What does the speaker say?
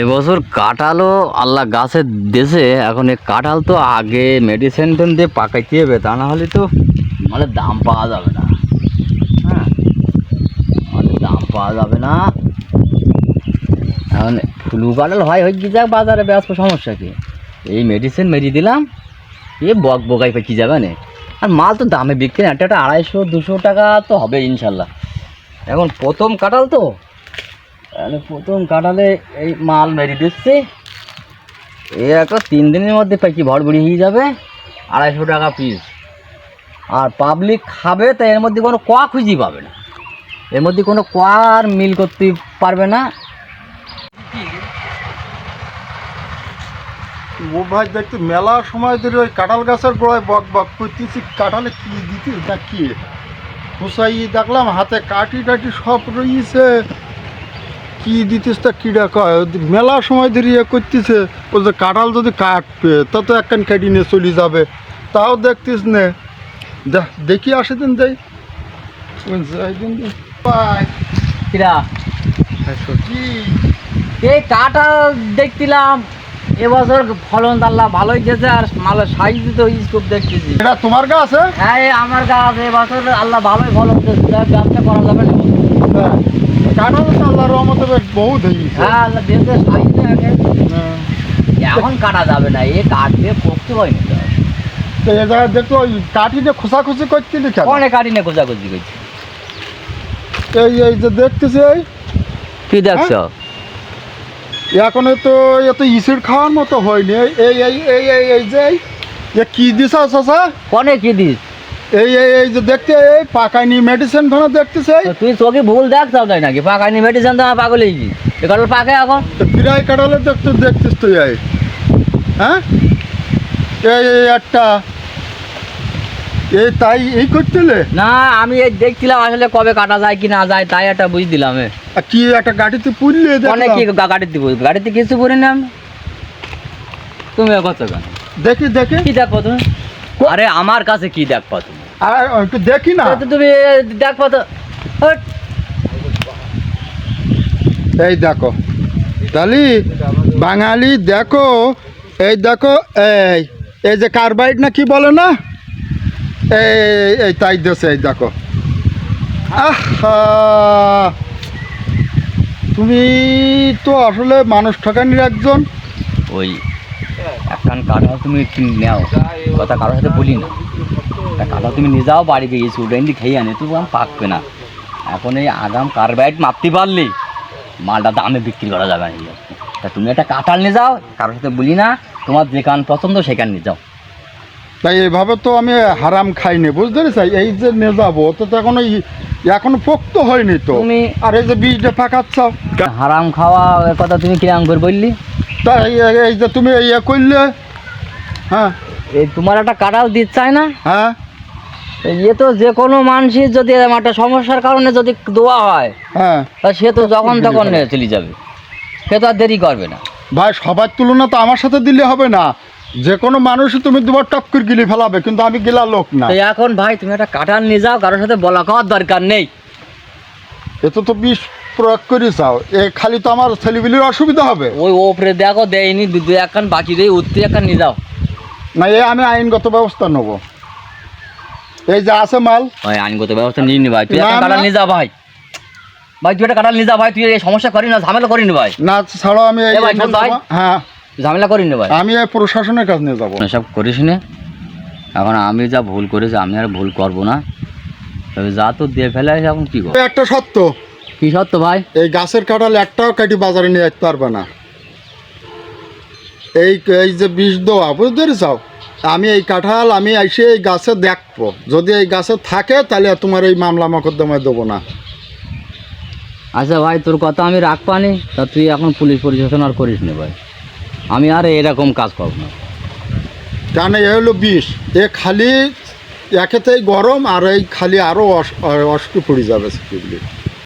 এবছর কাঁঠালও আল্লাহ গাছের দেশে, এখন এই কাঁঠাল তো আগে মেডিসিন টেন দিয়ে পাকাইতে হবে, তা না হলে তো মানে দাম পাওয়া যাবে না। হ্যাঁ মানে দাম পাওয়া যাবে না। এখন ফ্লু কাঁঠাল হয়, হয়ে যাক বাজারে ব্যস্ত, সমস্যা কি? এই মেডিসিন মেরিয়ে দিলাম, এ বক বকাই পেঁচি যাবে না। আর মাল তো দামে বিক্রি না, একটা আড়াইশো, দুশো টাকা তো হবে ইনশাল্লাহ। এখন প্রথম কাঁঠাল তো প্রথম কাঁঠালে এই মাল মেরে দিচ্ছে। এই একটা তিন দিনের মধ্যে পেঁচি ভরভরি হয়ে যাবে, আড়াইশো টাকা পিস আর পাবলিক খাবে তো এর মধ্যে কোনো কোয়া খুঁজি পাবে না। এর মধ্যে কোনো কোয়া আর মিল করতে পারবে না। ও ভাই দেখতে মেলা সময় ধরে ওই কাঁঠাল গাছের গোড়ায় বক বক করতেছি, কাঁঠালে কি দিতে না কি? খুসাই দেখলাম, হাতে কাটি টাটি সব রয়েছে। কি দিতিস তা কিডা কয়? মেলা সময় ধরে ইয়ে করতেছে ও যে কাঁঠাল যদি কাটবে তা তো একখান কাটি নিয়ে চলে যাবে। তাও দেখতিস নে। দেখি আসে দিন যাই যাই দিন কিরা? কি? এই কাঁঠাল দেখছিলাম এবছর ফলন আল্লাহ ভালোই দিয়েছে আর মালের সাইজ তো স্কোপ দেখতেছি। এটা তোমার গাছ হ্যাঁ? হ্যাঁ আমার গাছ এবছর আল্লাহ ভালোই ফলন দিয়েছে। গাছটা করা যাবে না। হ্যাঁ। কাঁঠাল তো আল্লাহর রহমতে বেশ বহুত হ্যাঁ আল্লাহ দিয়েছে সাইজ হ্যাঁ। এখন কাটা যাবে না এ কাটবে পোক্ত হয়নি তো। তো এ জায়গায় দেখো ওই কাঠিতে খোসাখুসি করছিলি কেন অনেক কাটি না খোঁজাখুঁজি করছি। এই এই যে দেখতেছি এই। কি দেখছ? এখন তো এত ইসির খাওয়ার মতো হয়নি। এই এই এই এই এই যে কি দিস চাষা কনে কি দিস এই এই এই যে দেখতে এই পাকাইনি মেডিসিন ধরে দেখতেছে এই। তুই চোখে ভুল দেখছাও তাই নাকি? পাকানি মেডিসিন তো পাগল হয়েছি এ কারণ পাকে এখন? তো প্রায় কাটালে দেখতে দেখতিস তুই এই। হ্যাঁ? এই এই একটা। এই তাই এই করতেলে? না আমি এই দেখছিলাম আসলে কবে কাটা যায় কি না যায় তাই একটা বুঝ দিলাম কি একটা গাড়িতে পুড়লে অনেক কি গাড়িতে দিব গাড়িতে কিছু করি না। তুমি কত কেন? দেখি দেখি। কি দেখো তুমি? আরে আমার কাছে কি দেখবা তুমি? আর একটু দেখি না। তো তুমি দেখবা তো। এই দেখো। তালি বাঙালি দেখো এই দেখো এই এই যে কার্বাইড না কি বলে না? এই এই তাই দেশে এই দেখো। আহা! তুমি তো আসলে মানুষ ঠকানির একজন। ওই একখান কাঁঠাল তুমি কিনে নাও? কথা কারোর সাথে বলি না তা কাঁঠাল তুমি নিয়ে যাও বাড়ি গিয়ে স্টুডেন্ট খেয়ে আনে আম পাকবে না। এখন এই আগাম কার্বাইড মাপতে পারলি মালটা দামে বিক্রি করা যাবে না। তা তুমি একটা কাঁঠাল নিয়ে যাও কারোর সাথে বলি না তোমার যেখান পছন্দ সেখান নিয়ে যাও। তাই এভাবে তো আমি হারাম খাইনি বুঝতে পেরেছি? এই যে নিয়ে যাব তো এখনও ই- এখনও পোক্ত হয়নি তো। তুমি- আর এই যে বীজটা পাকাচ্ছ। হারাম খাওয়া কথা তুমি কিরাম করে বললি? তাই এই- এই যে তুমি ইয়ে করলে হ্যাঁ? এই তোমার একটা দিতে চায় না? হ্যাঁ? ইয়ে তো যে কোনো মানুষের যদি একটা সমস্যার কারণে যদি দোয়া হয় হ্যাঁ। সে তো যখন তখন চলে যাবে। সে তো আর দেরি করবে না। ভাই সবার তুলনা তো আমার সাথে দিলে হবে না। যে কোনো মানুষই তুমি দুবার টপ করে গিলি ফেলাবে কিন্তু আমি গেলা লোক না। তো এখন ভাই তুমি একটা কাঁঠাল নিয়ে যাও কারোর সাথে বলা খাওয়ার দরকার নেই। এ তো তো বিষ প্রয়োগ করে চাও এ খালি তো আমার ছেলেবিলির অসুবিধা হবে। ওই ওপরে দেখো দেয়নি দু একখান বাকি দিয়ে উঠতে একখান নিয়ে যাও। না এ আমি আইনগত ব্যবস্থা নেব। এই যে আছে মাল। ভাই আইনগত ব্যবস্থা নিয়ে নি ভাই। তুই একটা নিয়ে যা ভাই। ভাই তুই একটা কাঁঠাল নিয়ে যা ভাই। তুই এই সমস্যা করি না ঝামেলা করি না ভাই। না ছাড়াও আমি এই- ভাই, ভাই। হ্যাঁ। ঝামেলা করি না ভাই। আমি এই প্রশাসনের কাছে নিয়ে যাব। এসব করিস না। এখন আমি যা ভুল করেছি আমি আর ভুল করব না। তবে যা তো দিয়ে ফেলে এখন কি করব? একটা সত্য। কি সত্য ভাই? এই গাছের কাঁঠাল একটাও কাটি বাজারে নিয়ে যেতে পারবে না। এই এই যে বিষ দেওয়া বুঝতে চাও আমি এই কাঁঠাল আমি এসে এই গাছে দেখব। যদি এই গাছে থাকে তাহলে তোমার এই মামলা মকদ্দমায় দেবো না। আচ্ছা ভাই তোর কথা আমি রাখবানি তা তুই এখন পুলিশ পরিশোধন আর করিস না ভাই। আমি আর এরকম কাজ করব না। কারণ এ হলো বিষ। এ খালি একেতেই গরম আর এই খালি আরও অস অসুখে পড়ে যাবে। সেগুলি